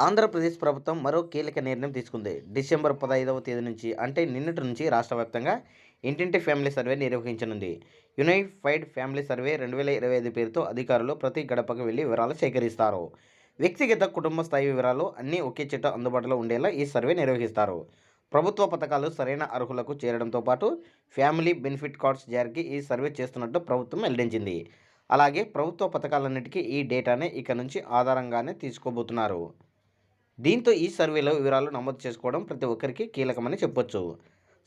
ఆంధ్రప్రదేశ్ ప్రభుత్వం మరో కీలక నిర్ణయం తీసుకుంది. డిసెంబర్ పదహైదవ తేదీ నుంచి అంటే నిన్నటి నుంచి రాష్ట్ర వ్యాప్తంగా ఇంటింటి ఫ్యామిలీ సర్వే నిర్వహించనుంది. యునైఫైడ్ ఫ్యామిలీ సర్వే రెండు వేల ఇరవై ఐదు పేరుతో అధికారులు ప్రతి గడపకు వెళ్ళి వివరాలు సేకరిస్తారు. వ్యక్తిగత కుటుంబ స్థాయి వివరాలు అన్నీ ఒకే చెట్టు అందుబాటులో ఉండేలా ఈ సర్వే నిర్వహిస్తారు. ప్రభుత్వ పథకాలు సరైన అర్హులకు చేరడంతో పాటు ఫ్యామిలీ బెనిఫిట్ కార్డ్స్ జారీకి ఈ సర్వే చేస్తున్నట్టు ప్రభుత్వం వెల్లడించింది. అలాగే ప్రభుత్వ పథకాలన్నిటికీ ఈ డేటానే ఇక నుంచి ఆధారంగానే తీసుకోబోతున్నారు. దీంతో ఈ సర్వేలో వివరాలు నమోదు చేసుకోవడం ప్రతి ఒక్కరికి కీలకమని చెప్పొచ్చు.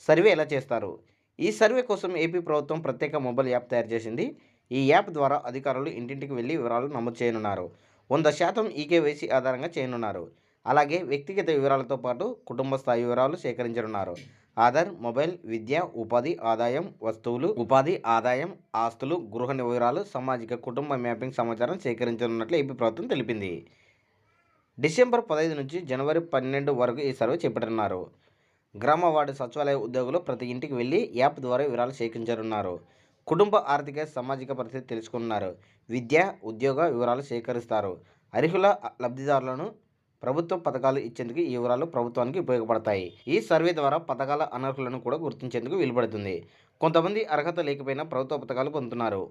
సర్వే ఎలా చేస్తారు? ఈ సర్వే కోసం ఏపీ ప్రభుత్వం ప్రత్యేక మొబైల్ యాప్ తయారు చేసింది. ఈ యాప్ ద్వారా అధికారులు ఇంటింటికి వెళ్ళి వివరాలు నమోదు చేయనున్నారు. వంద శాతం ఈకేవైసీ ఆధారంగా చేయనున్నారు. అలాగే వ్యక్తిగత వివరాలతో పాటు కుటుంబ స్థాయి వివరాలు సేకరించనున్నారు. ఆధార్ మొబైల్ విద్య ఉపాధి ఆదాయం వస్తువులు ఉపాధి ఆదాయం ఆస్తులు గృహ వివరాలు సామాజిక కుటుంబ మ్యాపింగ్ సమాచారం సేకరించనున్నట్లు ఏపీ ప్రభుత్వం తెలిపింది. డిసెంబర్ పదహైదు నుంచి జనవరి పన్నెండు వరకు ఈ సర్వే చేపట్టనున్నారు. గ్రామ వార్డు సచివాలయ ఉద్యోగులు ప్రతి ఇంటికి వెళ్ళి యాప్ ద్వారా వివరాలు సేకరించనున్నారు. కుటుంబ ఆర్థిక సామాజిక పరిస్థితి తెలుసుకున్నారు. విద్య ఉద్యోగ వివరాలు సేకరిస్తారు. అర్హుల లబ్ధిదారులను ప్రభుత్వ పథకాలు ఇచ్చేందుకు ఈ వివరాలు ప్రభుత్వానికి ఉపయోగపడతాయి. ఈ సర్వే ద్వారా పథకాల అనర్హులను కూడా గుర్తించేందుకు వీలుపడుతుంది. కొంతమంది అర్హత లేకపోయినా ప్రభుత్వ పథకాలు పొందుతున్నారు.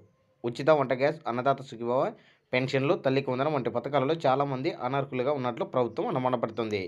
ఉచిత వంట గ్యాస్ అన్నదాత సుఖీభవ పెన్షన్లు తల్లికి వందనం వంటి పథకాలలో చాలామంది అనర్హులుగా ఉన్నట్లు ప్రభుత్వం అనుమానపడుతుంది.